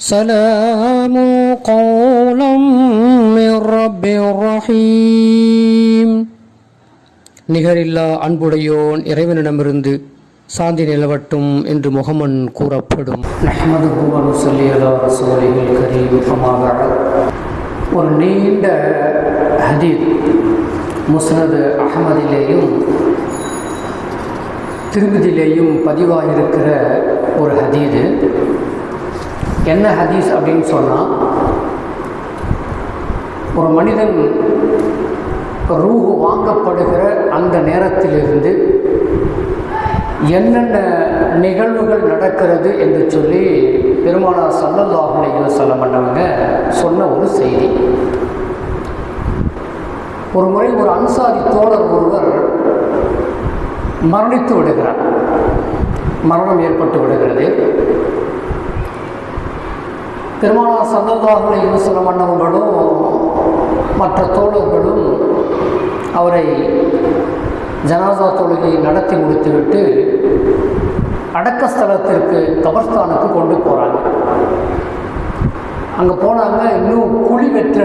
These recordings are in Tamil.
سلام قولا من رب رحيم நிகரில்லா அன்புடையோன் இறைவனிடமிருந்து சாந்தி நிலவட்டும் என்று முகமன் கூறப்படும் நஹ்மது சொல்லி அலா ரசூலிகள் கரீம் ஒரு நீண்ட ஹதீத் முஸ்னது அகமதிலேயும் திருமதியிலேயும் பதிவாகியிருக்கிற ஒரு ஹதீது என்ன ஹதீஸ் அப்படின்னு சொன்னால் ஒரு மனிதன் ரூஹு வாங்கப்படுகிற அந்த நேரத்திலிருந்து என்னென்ன நிகழ்வுகள் நடக்கிறது என்று சொல்லி பெருமானா சல்லல்லாஹு சொல்ல மாட்டவங்க சொன்ன ஒரு செய்தி. ஒரு முறை ஒரு அன்சாரி தோழர் ஒருவர் மரணித்து விடுகிறார். மரணம் ஏற்பட்டு விடுகிறது. பெருமானா சல்லல்லாஹு அலைஹி வஸல்லம் அண்ணவங்களும் மற்ற தோழர்களும் அவரை ஜனாசா தொழுகையை நடத்தி முடித்துவிட்டு அடக்க ஸ்தலத்திற்கு கபர்ஸ்தானுக்கு கொண்டு போகிறாங்க அங்கே போனாங்க இன்னும் குழி வெற்ற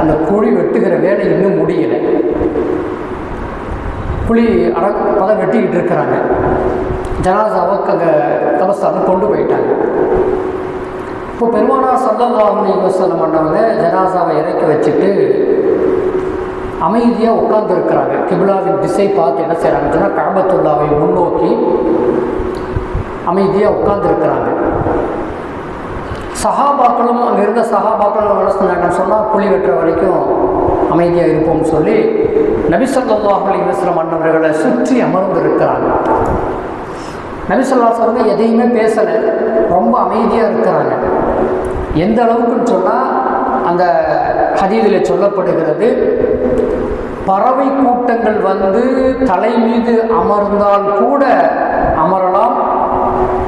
அந்த குழி வெட்டுகிற வேலை இன்னும் முடியலை. குழி அட பதம் வெட்டிக்கிட்டு இருக்கிறாங்க. ஜனாசாவை அங்கே கபஸ்தானுக்கு கொண்டு போயிட்டாங்க. இப்போ பெருமானார் சல்லல்லாஹு வசல்லம் பண்ணவங்க ஜனாசாவை இறக்கி வச்சுட்டு அமைதியாக உட்கார்ந்துருக்கிறாங்க. கிபிலாவின் திசை பார்த்து என்ன செய்கிறாங்கன்னு சொன்னால் காபத்துல்லாவை முன்னோக்கி அமைதியாக உட்கார்ந்துருக்கிறாங்க. சஹாபாக்களும் அங்கே இருந்த சஹாபாக்களும் என்ன சொன்னாங்கன்னு சொன்னால் குழி வெட்டுற வரைக்கும் அமைதியாக இருப்போம்னு சொல்லி நபிசல்லாஹ் அலி வஸ்லம் அண்ணவர்களை சுற்றி அமர்ந்து இருக்கிறாங்க நபிசல்லா சொல்லுங்க எதையுமே பேசலை. ரொம்ப அமைதியாக இருக்கிறாங்க. எந்த அளவுக்குன்னு சொன்னால் அந்த ஹதீதில் சொல்லப்படுகிறது பறவை கூட்டங்கள் வந்து தலை மீது அமர்ந்தால் கூட அமரலாம்.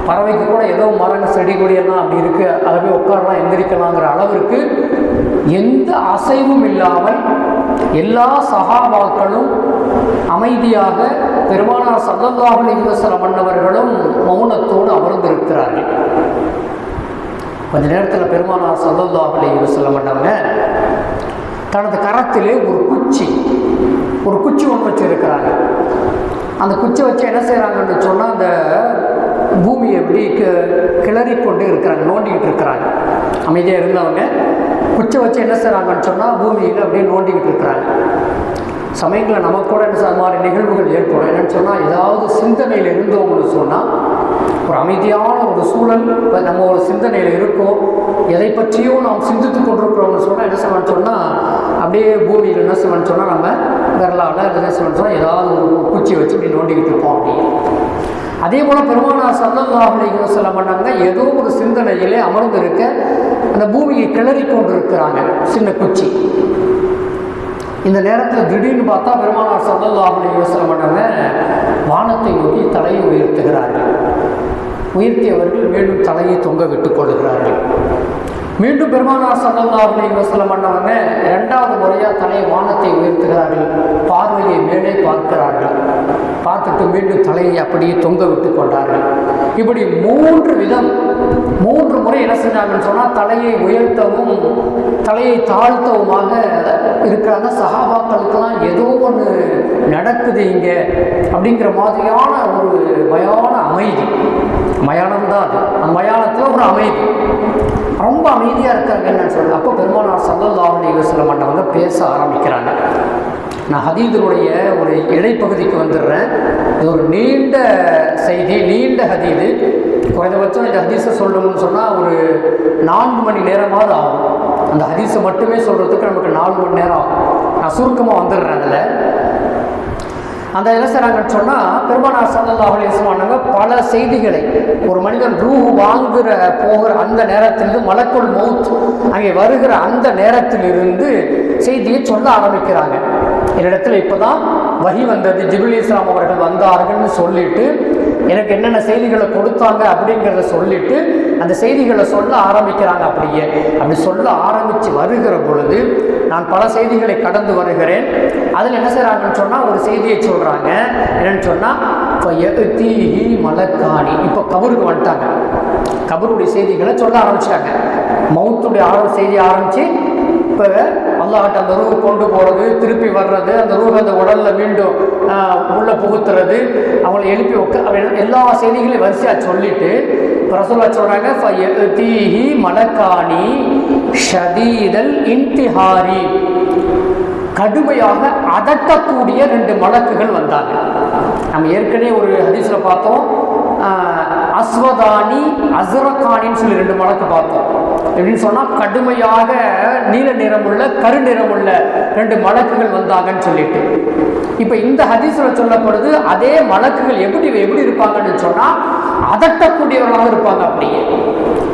பறவைக்கு கூட ஏதோ மரங்கள் செடி கொடியெல்லாம் அப்படி இருக்குது அதை போய் உட்காரலாம் எந்திரிக்கலாங்கிற அளவிற்கு எந்த அசைவும் இல்லாமல் எல்லா சகாபாக்களும் அமைதியாக பெருமானார் சல்லல்லாஹு அலைஹி மன்னவர்களும் மௌனத்தோடு அமர்ந்திருக்கிறார்கள். கொஞ்ச நேரத்தில் பெருமானார் சல்லல்லாஹு அலைஹி வஸல்லம் மன்னவங்க தனது கரத்திலே ஒரு குச்சி ஒரு குச்சி ஒன்று வச்சுருக்கிறாங்க. அந்த குச்சி வச்சு என்ன செய்கிறாங்கன்னு சொன்னால் அந்த பூமியை எப்படி கிளறி கொண்டு இருக்கிறாங்க நோண்டிக்கிட்டு இருக்கிறாங்க. அமைதியாக இருந்தவங்க குச்சை வச்சு என்ன செய்கிறாங்கன்னு சொன்னால் பூமியில் அப்படியே நோண்டிக்கிட்டு இருக்கிறாங்க. சமயங்களில் நமக்கு கூட என்ன சார் மாதிரி நிகழ்வுகள் ஏற்படும். என்னென்னு சொன்னால் ஏதாவது சிந்தனையில் இருந்தவங்கன்னு சொன்னால் ஒரு அமைதியான ஒரு சூழல் நம்ம ஒரு சிந்தனையில் இருக்கோம். எதை பற்றியும் நாம் சிந்தித்து கொண்டிருக்கிறோம்னு சொன்னால் என்ன செய்வேன்னு சொன்னால் அப்படியே பூமியில் என்ன செய்வேன்னு சொன்னால் நம்ம விரலால் என்ன செய்வேன்னு சொன்னால் ஏதாவது ஒரு குச்சி வச்சு இப்படி நோண்டிக்கிட்டு இருப்போம். அப்படின்னு அதே போல் பெருமானார் சல்லல்லாஹு அலைஹி வஸல்லம் ஏதோ ஒரு சிந்தனையிலே அமர்ந்திருக்க அந்த பூமியை கிளறி கொண்டு இருக்கிறாங்க சின்ன குச்சி. இந்த நேரத்தில் திடீர்னு பார்த்தா பெருமானார் சல்லல்லாஹு அலைஹி வஸல்லம் பண்ணாங்க வானத்தை நோக்கி தலையை உயர்த்துகிறார்கள். உயர்த்தியவர்கள் மீண்டும் தலையை தொங்க விட்டுக் கொள்கிறார்கள். மீண்டும் பெருமானார் சல்லல்லாஹு அலைஹி வஸல்லம் பண்ணவங்க ரெண்டாவது முறையாக தலை வானத்தை உயர்த்துகிறார்கள் பார்வையை மேலே பார்க்கிறார்கள். போட்டு மீண்டும் தலையை அப்படியே தொங்க விட்டு கொண்டார்கள். இப்படி மூன்று விதம் மூன்று முறை என்ன செஞ்சாங்கன்னு சொன்னால் தலையை உயர்த்தவும் தலையை தாழ்த்தவுமாக இருக்கிறாங்க. சகாபாக்களுக்கெல்லாம் ஏதோ ஒன்று நடக்குது இங்கே அப்படிங்கிற மாதிரியான ஒரு மயான அமைதி. மயானம் தான் அது. அந்த மயானத்தில் ஒரு அமைதி. அமைதியாக இருக்காங்க என்னன்னு சொல்லி அப்போ பெருமானார் சல்லல்லாஹு அலைஹி வஸல்லம் மண்டவங்க பேச ஆரம்பிக்கிறாங்க. நான் ஹதீதுடைய ஒரு இடைப்பகுதிக்கு வந்துடுறேன். இது ஒரு நீண்ட செய்தி நீண்ட ஹதீது. குறைந்தபட்சம் இந்த ஹதீஸை சொல்லணும்னு சொன்னால் ஒரு நான்கு மணி நேரமாவது ஆகும். அந்த ஹதீஸை மட்டுமே சொல்கிறதுக்கு நமக்கு நாலு மணி நேரம் ஆகும். நான் சுருக்கமாக வந்துடுறேன் அதில். அந்த என்ன செய்கிறாங்கன்னு சொன்னால் பெருமானார் சல்லல்லாஹு அலைஹி பல செய்திகளை. ஒரு மனிதன் ரூ வாங்குகிற போகிற அந்த நேரத்திலிருந்து மலக்குள் மவுத் அங்கே வருகிற அந்த நேரத்திலிருந்து செய்தியை சொல்ல ஆரம்பிக்கிறாங்க. என்னிடத்தில் இப்போ தான் வகி வந்தது. ஜிபுல் இஸ்லாம் அவர்கள் வந்தார்கள்னு சொல்லிட்டு எனக்கு என்னென்ன செய்திகளை கொடுத்தாங்க அப்படிங்கிறத சொல்லிட்டு அந்த செய்திகளை சொல்ல ஆரம்பிக்கிறாங்க அப்படியே. அப்படி சொல்ல ஆரம்பித்து வருகிற பொழுது நான் பல செய்திகளை கடந்து வருகிறேன். அதில் என்ன செய்கிறாங்கன்னு சொன்னால் ஒரு செய்தியை சொல்கிறாங்க என்னென்னு சொன்னால் இப்போ எகுத்தீஹி மலக்காணி இப்போ கபருக்கு வந்துட்டாங்க. கபருடைய செய்திகளை சொல்ல ஆரம்பிச்சிட்டாங்க. மவுத்துடைய ஆரம்ப செய்தி ஆரம்பித்து இப்போ அல்லாஹ்ட்ட அந்த ரூஹ் கொண்டு போகிறது திருப்பி வர்றது அந்த ரூஹ் அந்த உடலில் மீண்டும் உள்ளே புகுத்துறது அவங்கள எழுப்பி உட்கா எல்லா செய்திகளையும் வரிசையாக சொல்லிட்டு இப்போ சொல்கிறாங்க தீஹி மலக்காணி ஷதீதல் இன்திஹாரி. கடுமையாக அதட்டக்கூடிய ரெண்டு மலக்குகள் வந்தாங்க. நம்ம ஏற்கனவே ஒரு ஹதீஸில் பார்த்தோம் அஸ்வதானி அசுரகானின்னு சொல்லி ரெண்டு மலக்கு பார்த்தோம் எப்படின்னு சொன்னால் கடுமையாக நீல நிறமுள்ள கரு நிறமுள்ள ரெண்டு மலக்குகள் வந்தாங்கன்னு சொல்லிட்டு. இப்போ இந்த ஹதீஸில் சொல்லப்படுது அதே மலக்குகள் எப்படி எப்படி இருப்பாங்கன்னு சொன்னால் அதட்டக்கூடியவர்களாக இருப்பாங்க அப்படியே.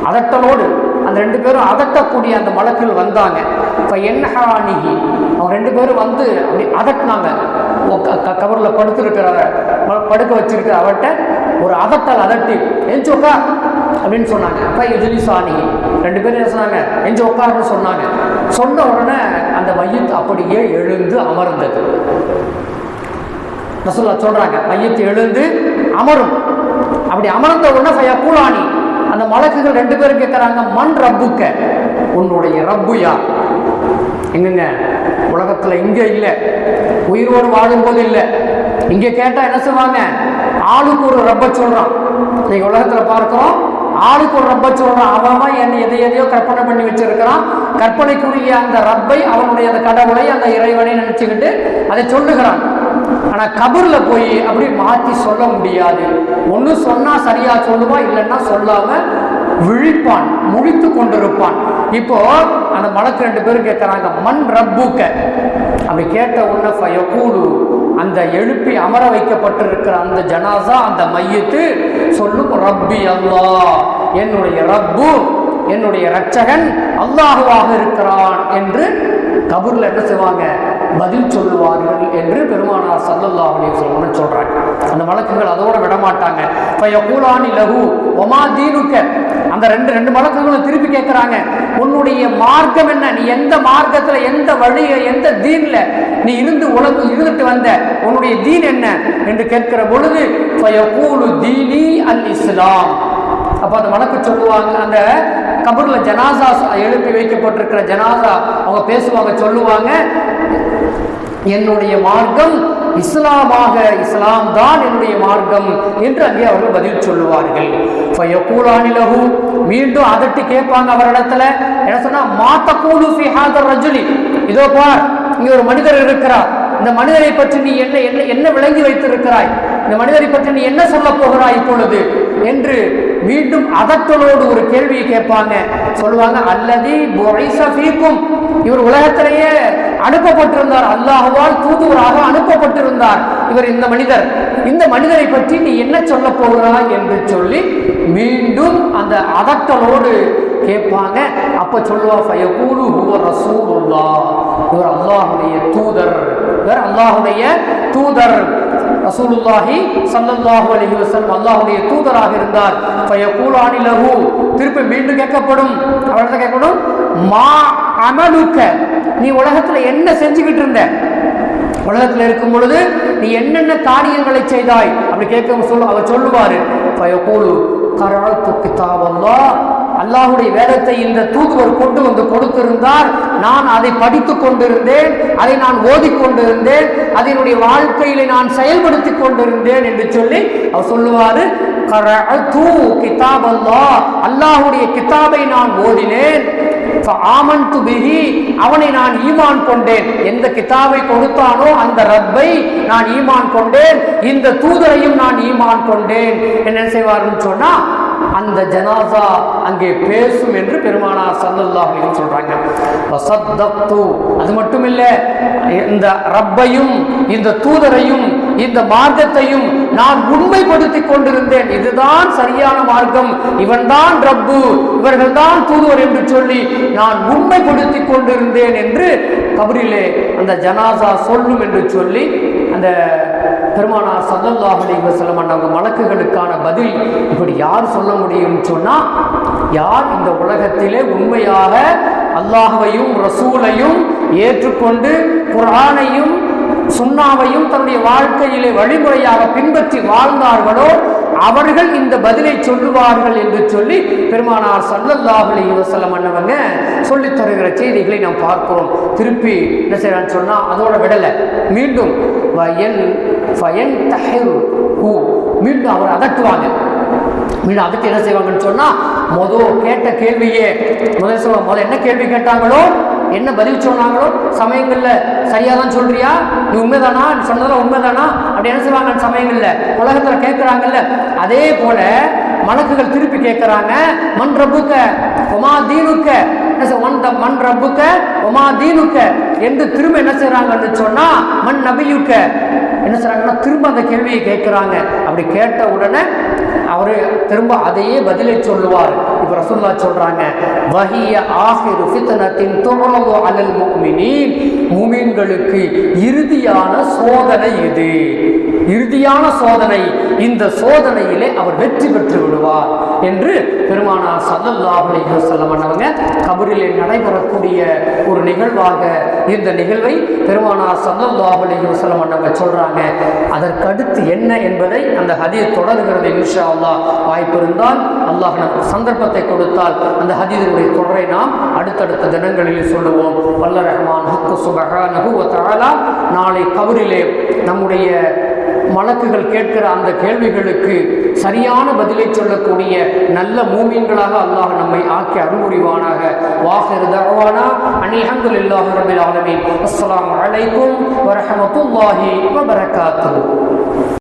அதட்டலோடு அந்த ரெண்டு பேரும் அதட்டக்கூடிய அந்த மலக்குகள் வந்தாங்க. இப்போ என்ன அவங்க ரெண்டு பேரும் வந்து அப்படி அதட்டினாங்க. கவரில் படுத்துருக்கிற படுக்க வச்சிருக்கிற அவர்கிட்ட ஒரு அதட்டல் அதட்டி எஞ்சி உட்கார் அப்படின்னு சொன்னாங்க. அப்போ யுஜலி சாணி ரெண்டு பேரும் என்ன சொன்னாங்க? எஞ்சி உட்காருன்னு சொன்னாங்க. சொன்ன உடனே அந்த மையத்து அப்படியே எழுந்து அமர்ந்தது. ரசூல்லா சொல்கிறாங்க மையத்து எழுந்து அமரும். அப்படி அமர்ந்த உடனே ஃபயக்கூலானி அந்த மலக்குகள் ரெண்டு பேரும் கேட்குறாங்க மண் ரப்புக்க. உன்னுடைய ரப்பு யார்? எங்கங்க? உலகத்தில் இங்கே இல்லை. உயிரோடு வாழும்போது இல்லை. இங்கே கேட்டால் என்ன சொல்லுவாங்க ஆளுக்கு ஒரு ரப்ப சொல்கிறான் நீங்கள் உலகத்தில் பார்க்குறோம் ஆளுக்கு ஒரு ரப்ப சொல்கிறான் அவன் அவன் என்ன எதை எதையோ கற்பனை பண்ணி வச்சிருக்கிறான். கற்பனைக்குரிய அந்த ரப்பை அவனுடைய அந்த கடவுளை அந்த இறைவனை நினச்சிக்கிட்டு அதை சொல்லுகிறான். ஆனா கபர்ல போய் அப்படி மாத்தி சொல்ல முடியாது. ஒண்ணு சொன்னா சரியா சொல்லுவா இல்லைன்னா சொல்லாம விழிப்பான் முழித்து கொண்டிருப்பான். இப்போ அந்த மலக்கு ரெண்டு பேரும் கேட்கறாங்க மண் ரப்புக்க. அப்படி கேட்ட உடனே ஃபயகூலு அந்த எழுப்பி அமர வைக்கப்பட்டிருக்கிற அந்த ஜனாசா அந்த மையத்து சொல்லும் ரப்பி அல்லா என்னுடைய ரப்பு என்னுடைய ரட்சகன் அல்லாஹுவாக இருக்கிறான் என்று கபூரில் என்ன செய்வாங்க? பதில் சொல்லுவார்கள் என்று பெருமானார் சல்லல்லா அப்படின்னு வஸல்லம் அந்த வழக்குகள் அதோட விட மாட்டாங்க கூலானி லஹு ஒமா தீனுக்க? அந்த ரெண்டு ரெண்டு வழக்குகளும் திருப்பி கேட்குறாங்க உன்னுடைய மார்க்கம் என்ன? நீ எந்த மார்க்கத்தில் எந்த வழிய எந்த தீனில் நீ இருந்து உலக இருந்துட்டு வந்த? உன்னுடைய தீன் என்ன? என்று கேட்கிற பொழுது ஃபயகூலு தீனி அல் இஸ்லாம் அப்போ அந்த வழக்கு சொல்லுவாங்க அந்த கபூரில் ஜனாசா எழுப்பி வைக்கப்பட்டிருக்கிற ஜனாசா அவங்க பேசுவாங்க சொல்லுவாங்க. என்னுடைய மார்க்கம் இஸ்லாமாக இஸ்லாம் தான் என்னுடைய மார்க்கம் என்று அங்கே அவர்கள் பதில் சொல்லுவார்கள். ஃபயகூலானி மீண்டும் அதட்டி கேட்பாங்க அவரிடத்துல. என்ன சொன்னா மாத்த கூடு ரஜுலி. இதோ பார் இங்க ஒரு மனிதர் இருக்கிறார். இந்த மனிதரை பற்றி நீ என்ன என்ன என்ன விளங்கி வைத்திருக்கிறாய்? இந்த மனிதரை பற்றி நீ என்ன சொல்ல போகிறாய் இப்பொழுது? என்று மீண்டும் அதட்டலோடு ஒரு கேள்வியை கேட்பாங்க. சொல்லுவாங்க அல்லது இவர் உலகத்திலேயே அனுப்பப்பட்டிருந்தார். அல்லாஹுவால் தூதுவராக அனுப்பப்பட்டிருந்தார். இவர் இந்த மனிதர். இந்த மனிதரை பற்றி நீ என்ன சொல்ல போகிறாய் என்று சொல்லி மீண்டும் அந்த அதட்டலோடு கேட்பாங்க. அப்ப சொல்லுவா ஃபயகூலு ஹுவ ரசூலுல்லாஹ். இவர் அல்லாஹுடைய தூதர். இவர் அல்லாஹுடைய தூதர். ரசூலுல்லாஹி சல்லல்லாஹு அலைஹி வஸல்லம் அல்லாஹ்வுடைய தூதராக இருந்தார். ஃபயகூலானி லஹு திருப்பி மீண்டும் கேட்கப்படும். அவர்கிட்ட கேட்கப்படும் மா அமலுக்க. நீ உலகத்துல என்ன செஞ்சுக்கிட்டு இருந்த? உலகத்தில் இருக்கும் பொழுது நீ என்னென்ன காரியங்களை செய்தாய்? அப்படி கேட்க சொல்ல அவர் சொல்லுவாரு ஃபயகூலு கரஅத்து கிதாபல்லாஹ். அல்லாஹுடைய வேதத்தை இந்த தூதுவர் கொண்டு வந்து கொடுத்திருந்தார். நான் அதை படித்துக் கொண்டிருந்தேன் அதை நான் ஓதி கொண்டிருந்தேன் அதனுடைய வாழ்க்கையில நான் செயல்படுத்தி கொண்டிருந்தேன் என்று சொல்லி அவர் சொல்லுவாரு கரஅத்து கிதாபல்லா அல்லாஹுடைய கிதாபை நான் ஓதினேன். ஆமன்து பிஹி அவனை நான் ஈமான் கொண்டேன். எந்த கிதாபை கொடுத்தானோ அந்த ரப்பை நான் ஈமான் கொண்டேன். இந்த தூதரையும் நான் ஈமான் கொண்டேன். என்ன செய்வார்னு சொன்னா அந்த ஜனாசா அங்கே பேசும் என்று பெருமானார் சல்லல்லா அப்படின்னு சொல்றாங்க. அது மட்டும் இல்லை இந்த ரப்பையும் இந்த தூதரையும் இந்த மார்க்கத்தையும் நான் உண்மைப்படுத்திக் கொண்டிருந்தேன். இதுதான் சரியான மார்க்கம். இவன்தான் ரப்பு. இவர்கள்தான் தூதுவர் என்று சொல்லி நான் உண்மைப்படுத்திக் கொண்டிருந்தேன் என்று கபரிலே அந்த ஜனாசா சொல்லும் என்று சொல்லி அந்த பெருமானார் சல்லல்லாஹ் அலிவசலம் வஸல்லம் அவங்க வழக்குகளுக்கான பதில் இப்படி யார் சொல்ல முடியும்னு சொன்னால் யார் இந்த உலகத்திலே உண்மையாக அல்லாஹையும் ரசூலையும் ஏற்றுக்கொண்டு குரானையும் சுண்ணாவையும் தன்னுடைய வாழ்க்கையிலே வழிமுறையாக பின்பற்றி வாழ்ந்தார்களோ அவர்கள் இந்த பதிலை சொல்லுவார்கள் என்று சொல்லி பெருமானார் சல்லல்லாஹு அலைஹி மன்னவங்க அண்ணவங்க சொல்லித் தருகிற செய்திகளை நாம் பார்க்கிறோம். திருப்பி என்ன செய்யறான்னு சொன்னா அதோட விடலை. மீண்டும் வயன் ஃபயன் தஹிரு ஹூ மீண்டும் அவர் அதட்டுவாங்க மீண்டும் அதுக்கு என்ன செய்வாங்கன்னு சொன்னா மொதல் கேட்ட கேள்வியே முதல் சொல்ல முதல் என்ன கேள்வி கேட்டாங்களோ என்ன பதில் சொன்னாங்களோ? சமயங்களில் சரியாக தான் சொல்றியா? நீ உண்மைதானா? நீ சொன்னதெல்லாம் உண்மைதானா? அப்படி என்ன செய்வாங்க சமயங்கள்ல? உலகத்தில் கேட்குறாங்கல்ல? அதே போல மலக்குகள் திருப்பி கேட்குறாங்க. மண் ரப்புக்க ஒமா தீனுக்க மண் த- மண் ரப்புக்க ஒமா தீனுக்க என்று திரும்ப என்ன செய்கிறாங்கன்னு சொன்னா மண் நபியுக்க. என்ன செய்கிறாங்கன்னா திரும்ப அந்த கேள்வியை கேட்குறாங்க. அப்படி கேட்ட உடனே அவர் திரும்ப அதையே பதிலை சொல்லுவார். இப்ப ரசூல்லா சொல்றாங்க வஹிய ஆஹிரு ஃபித்னத்தின் துரது அலல் முக்மினின் முமீன்களுக்கு இறுதியான சோதனை இது. இறுதியான சோதனை இந்த சோதனையிலே அவர் வெற்றி பெற்று விடுவார் என்று பெருமானார் சல்லல்லாஹு அலைஹி வஸல்லம் கபரிலே நடைபெறக்கூடிய ஒரு நிகழ்வாக இந்த நிகழ்வை பெருமானார் சல்லல்லாஹு அலைஹி வஸல்லம் சொல்கிறாங்க சொல்றாங்க. என்ன என்பதை அந்த ஹதீஸ் தொடர்கிறது இன்ஷா அல்லா வாய்ப்பு இருந்தால் அல்லாஹ் நமக்கு சந்தர்ப்பத்தை கொடுத்தால் அந்த ஹதீஸுடைய தொடரை நாம் அடுத்தடுத்த தினங்களில் சொல்லுவோம். வல்ல ரஹ்மான் ஹக்கு சுபஹானஹு வ தஆலா. நாளை கபரிலே நம்முடைய மலக்குகள் கேட்கிற அந்த கேள்விகளுக்கு சரியான பதிலை சொல்லக்கூடிய நல்ல மூமியங்களாக அல்லாஹ் நம்மை ஆக்கி அருள்புரிவானாக. வாஹிர் தகவானா அனில் இல்லாஹ் ரபில் ஆலமின். அஸ்லாம் அலைக்கும் வரமத்துல்லாஹி வபரகாத்துஹு.